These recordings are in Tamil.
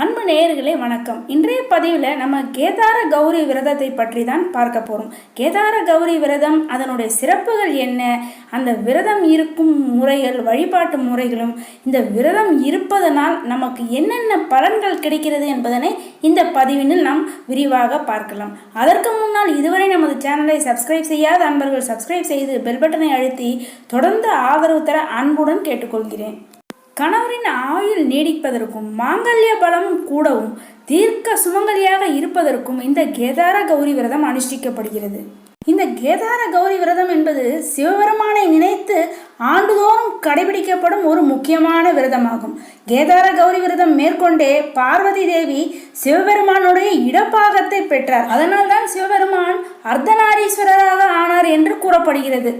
அன்பு நேயர்களே வணக்கம். இன்றைய பதிவில் நம்ம கேதார கௌரி விரதத்தை பற்றி தான் பார்க்க போகிறோம் கேதார கௌரி விரதம் அதனுடைய சிறப்புகள் என்ன? அந்த விரதம் இருக்கும் முறைகள் வழிபாட்டு முறைகளும் இந்த விரதம் இருப்பதனால் நமக்கு என்னென்ன பலன்கள் கிடைக்கிறது என்பதனை இந்த பதிவினில் நாம் விரிவாக பார்க்கலாம். அதற்கு முன்னால் இதுவரை நமது சேனலை சப்ஸ்கிரைப் செய்யாத அன்பர்கள் சப்ஸ்கிரைப் செய்து பெல் பட்டனை அழுத்தி தொடர்ந்து ஆதரவு தர அன்புடன் கேட்டுக்கொள்கிறேன். கணவரின் ஆயுள் நீடிப்பதற்கும் மாங்கல்ய பலம் கூடவும் தீர்க்க சுமங்கலியாக இருப்பதற்கும் இந்த கேதார கௌரி விரதம் அனுஷ்டிக்கப்படுகிறது. இந்த கேதார கௌரி விரதம் என்பது சிவபெருமானை நினைத்து ஆண்டுதோறும் கடைபிடிக்கப்படும் ஒரு முக்கியமான விரதமாகும். கேதார கௌரி விரதம் மேற்கொண்டே பார்வதி தேவி சிவபெருமானுடைய இடப்பாகத்தை பெற்றார். அதனால்தான் சிவபெருமான் அர்த்தநாரீஸ்வரராக ஆனார் என்று கூறப்படுகிறது.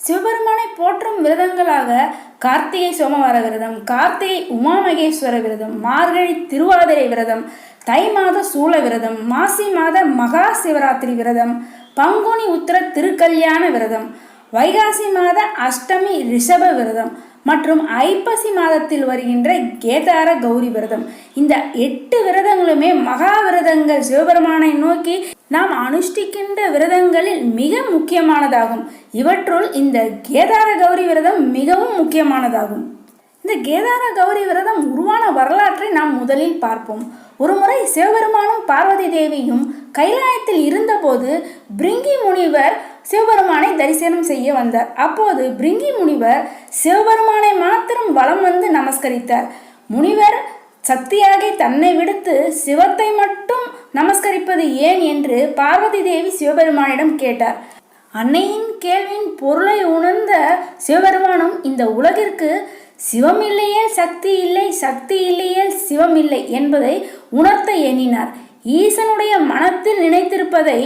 சிவபெருமானை போற்றும் விரதங்களாக கார்த்திகை சோமவார விரதம் கார்த்திகை உமாமகேஸ்வர விரதம் மார்கழி திருவாதிரை விரதம் தை மாத சூல விரதம் மாசி மாத மகா சிவராத்திரி விரதம் பங்குனி உத்திர திருக்கல்யாண விரதம் வைகாசி மாத அஷ்டமி ரிஷப விரதம் மற்றும் ஐப்பசி மாதத்தில் வருகின்ற கேதார கௌரி விரதம். இந்த எட்டு விரதங்களுமே மகா விரதங்கள். சிவபெருமானை நோக்கி நாம் அனுஷ்டிக்கின்ற விரதங்களில் மிக முக்கியமானதாகும். இவற்றுள் இந்த கேதார கௌரி விரதம் மிகவும் முக்கியமானதாகும். இந்த கேதார கௌரி விரதம் உருவான வரலாற்றை நாம் முதலில் பார்ப்போம். ஒருமுறை சிவபெருமானும் பார்வதி தேவியும் கைலாயத்தில் இருந்தபோது பிரிங்கி முனிவர் சிவபெருமானை தரிசனம் செய்ய வந்தார். அப்போது பிரிங்கி முனிவர் சிவபெருமானை மாத்திரம் வலம் வந்து நமஸ்கரித்தார். முனிவர் சக்தியாகி தன்னை விடுத்து சிவத்தை மட்டும் நமஸ்கரிப்பது ஏன் என்று பார்வதி தேவி சிவபெருமானிடம் கேட்டார். அன்னையின் கேள்வியின் பொருளை உணர்ந்த சிவபெருமானும் இந்த உலகிற்கு சிவம் இல்லையே சக்தி இல்லை சக்தி இல்லையே சிவம் இல்லை என்பதை உணர்த்த எண்ணினார். ஈசனுடைய மனத்தில் நினைத்திருப்பதை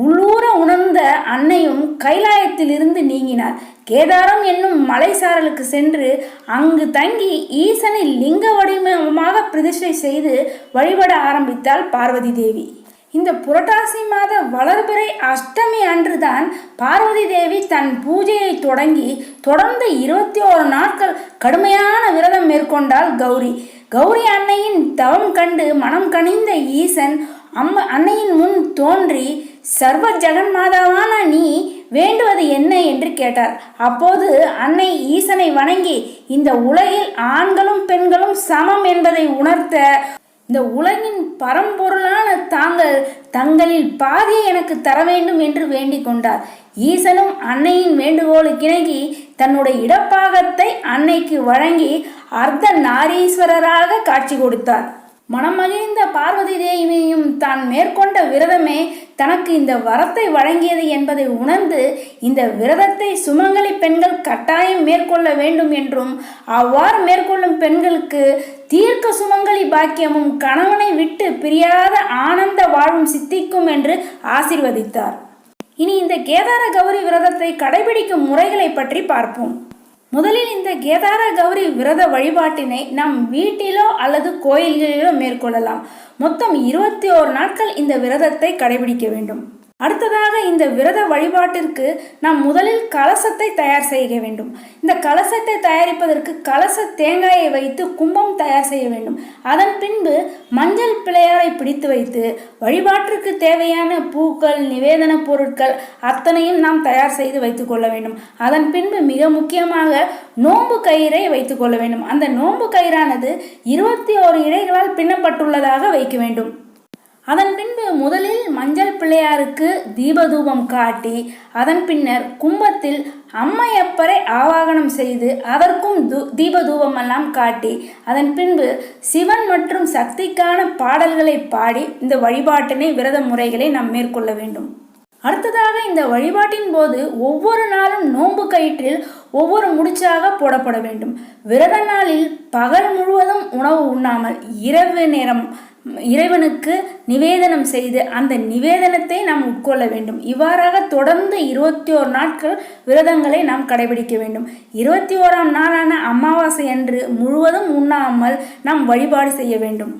உள்ளூர உணர்ந்த அன்னையும் கைலாயத்திலிருந்து நீங்கினார். கேதாரம் என்னும் மலைசாரலுக்கு சென்று அங்கு தங்கி ஈசனை லிங்க வடிவமாக பிரதிஷ்டை செய்து வழிபட ஆரம்பித்தாள் பார்வதி தேவி. இந்த புரட்டாசி மாத வளர்பிறை அஷ்டமி அன்றுதான் பார்வதி தேவி தன் பூஜையை தொடங்கி தொடர்ந்து இருபத்தி ஓரு நாட்கள் கடுமையான விரதம் மேற்கொண்டாள் கௌரி. கௌரி அன்னையின் தவம் கண்டு மனம் கனிந்த ஈசன் அம்ம அன்னையின் முன் தோன்றி சர்வ ஜெகன்மாதாவான நீ வேண்டுவது என்ன என்று கேட்டார். அப்போது அன்னை ஈசனை வணங்கி இந்த உலகில் ஆண்களும் பெண்களும் சமம் என்பதை உணர்த்த இந்த உலகின் பரம்பொருளான தாங்கள் தங்களில் பாதியை எனக்கு தர வேண்டும் என்று வேண்டிக் கொண்டார். ஈசனும் அன்னையின் வேண்டுகோளுக்கிணங்கி தன்னுடைய இடப்பாகத்தை அன்னைக்கு வழங்கி அர்த்த நாரீஸ்வரராக காட்சி கொடுத்தார். மனமகிழ்ந்த பார்வதி தேவியும் தான் மேற்கொண்ட விரதமே தனக்கு இந்த வரத்தை வழங்கியது என்பதை உணர்ந்து இந்த விரதத்தை சுமங்கலி பெண்கள் கட்டாயம் மேற்கொள்ள வேண்டும் என்றும் அவ்வாறு மேற்கொள்ளும் பெண்களுக்கு தீர்க்க சுமங்கலி பாக்கியமும் கணவனை விட்டு பிரியாத ஆனந்த வாழ்வும் சித்திக்கும் என்று ஆசிர்வதித்தார். இனி இந்த கேதார கௌரி விரதத்தை கடைபிடிக்கும் முறைகளை பற்றி பார்ப்போம். முதலில் இந்த கேதார கௌரி விரத வழிபாட்டினை நம் வீட்டிலோ அல்லது கோயில்களிலோ மேற்கொள்ளலாம். மொத்தம் இருபத்தி ஓரு நாட்கள் இந்த விரதத்தை கடைபிடிக்க வேண்டும். அடுத்ததாக இந்த விரத வழிபாட்டிற்கு நாம் முதலில் கலசத்தை தயார் செய்ய வேண்டும். இந்த கலசத்தை தயாரிப்பதற்கு கலச தேங்காயை வைத்து கும்பம் தயார் செய்ய வேண்டும். அதன் பின்பு மஞ்சள் பிள்ளையாரை பிடித்து வைத்து வழிபாட்டிற்கு தேவையான பூக்கள் நிவேதன பொருட்கள் அத்தனையும் நாம் தயார் செய்து வைத்துக்கொள்ள வேண்டும். அதன் பின்பு மிக முக்கியமாக நோன்பு கயிறை வைத்துக்கொள்ள வேண்டும். அந்த நோன்பு கயிறானது இருபத்தி ஓரு இழைகளால் பின்னப்பட்டுள்ளதாக வைக்க வேண்டும். அதன் பின்பு முதலில் மஞ்சள் பிள்ளையாருக்கு தீபதூபம் காட்டி அதன் பின்னர் கும்பத்தில் அம்மையப்பரை ஆவாகனம் செய்து அதற்கும் தூ தீபதூபம் எல்லாம் காட்டி அதன் பின்பு சிவன் மற்றும் சக்திக்கான பாடல்களை பாடி இந்த வழிபாட்டினை விரத முறைகளை நாம் மேற்கொள்ள வேண்டும். அடுத்ததாக இந்த வழிபாட்டின் போது ஒவ்வொரு நாளும் நோன்பு கயிற்றில் ஒவ்வொரு முடிச்சாக போடப்பட வேண்டும். விரத நாளில் பகல் முழுவதும் உணவு உண்ணாமல் இரவு நேரம் இறைவனுக்கு நிவேதனம் செய்து அந்த நிவேதனத்தை நாம் உட்கொள்ள வேண்டும். இவ்வாறாக தொடர்ந்து இருபத்தி ஓரு நாட்கள் விரதங்களை நாம் கடைபிடிக்க வேண்டும். இருபத்தி ஓராம் நாளான அமாவாசை அன்று முழுவதும் உண்ணாமல் நாம் வழிபாடு செய்ய வேண்டும்.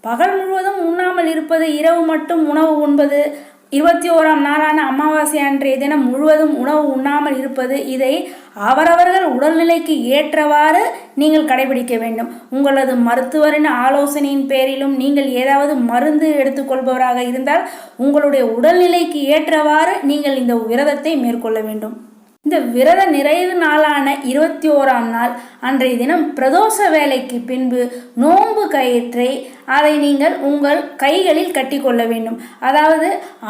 பகல் முழுவதும் உண்ணாமல் இருப்பது இரவு மட்டும் உணவு உண்பது இருபத்தி ஓராம் நாளான அமாவாசை அன்றைய தினம் முழுவதும் உணவு உண்ணாமல் இருப்பது இதை அவரவர்கள் உடல்நிலைக்கு ஏற்றவாறு நீங்கள் கடைபிடிக்க வேண்டும். உங்களது மருத்துவரின் ஆலோசனையின் பேரிலும் நீங்கள் ஏதாவது மருந்து எடுத்துக்கொள்பவராக இருந்தால் உங்களுடைய உடல்நிலைக்கு ஏற்றவாறு நீங்கள் இந்த விரதத்தை மேற்கொள்ள வேண்டும். இந்த விரத நிறைவு நாளான இருபத்தி ஓராம் நாள் அன்றைய தினம் பிரதோஷ வேலைக்கு பின்பு நோன்பு கயிற்றை அதை நீங்கள் உங்கள் கைகளில் கட்டிக்கொள்ள வேண்டும். அதாவது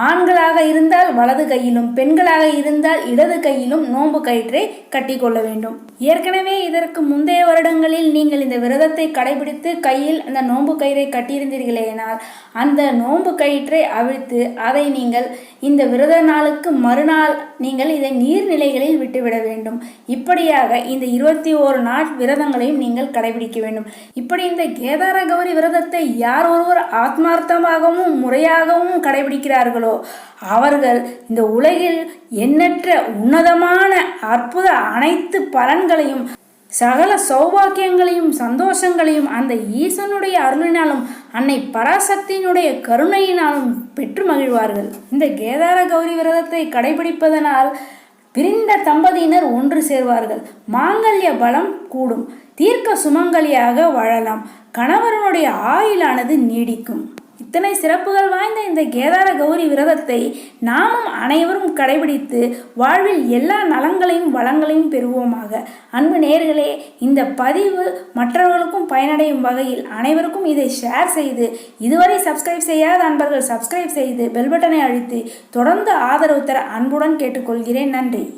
ஆண்களாக இருந்தால் வலது கையிலும் பெண்களாக இருந்தால் இடது கையிலும் நோன்பு கயிற்றை கட்டிக்கொள்ள வேண்டும். ஏற்கனவே இதற்கு முந்தைய வருடங்களில் நீங்கள் இந்த விரதத்தை கடைபிடித்து கையில் அந்த நோன்பு கயிறை கட்டியிருந்தீர்களேனால் அந்த நோன்பு கயிற்றை அவிழ்த்து அதை நீங்கள் இந்த விரத நாளுக்கு மறுநாள் நீங்கள் இதை நீர்நிலைகளில் விட்டுவிட வேண்டும். இப்படியாக இந்த இருபத்தி ஓரு நாள் விரதங்களையும் நீங்கள் கடைபிடிக்க வேண்டும். இப்படி இந்த கேதார கௌரி விரதத்தை யார் ஒருவர் ஆத்மார்த்தமாகவும் முறையாகவும் கடைபிடிக்கிறார்களோ அவர்கள் இந்த உலகில் எண்ணற்ற உன்னதமான அற்புத அனைத்து பலன்களையும் சகல சௌபாக்கியங்களையும் சந்தோஷங்களையும் அந்த ஈசனுடைய அருளினாலும் அன்னை பராசக்தியினுடைய கருணையினாலும் பெற்று மகிழ்வார்கள். இந்த கேதார கௌரி விரதத்தை கடைபிடிப்பதனால் பிரிந்த தம்பதியினர் ஒன்று சேர்வார்கள். மாங்கல்ய பலம் கூடும். தீர்க்க சுமங்கலியாக வாழலாம். கணவரனுடைய ஆயுளானது நீடிக்கும். இத்தனை சிறப்புகள் வாய்ந்த இந்த கேதார கௌரி விரதத்தை நாமும் அனைவரும் கடைபிடித்து வாழ்வில் எல்லா நலங்களையும் வளங்களையும் பெறுவோமாக. அன்பு நேர்களே இந்த பதிவு மற்றவர்களுக்கும் பயனடையும் வகையில் அனைவருக்கும் இதை ஷேர் செய்து இதுவரை சப்ஸ்கிரைப் செய்யாத அன்பர்கள் சப்ஸ்கிரைப் செய்து பெல் பட்டனை அழுத்தி தொடர்ந்து ஆதரவு தர அன்புடன் கேட்டுக்கொள்கிறேன். நன்றி.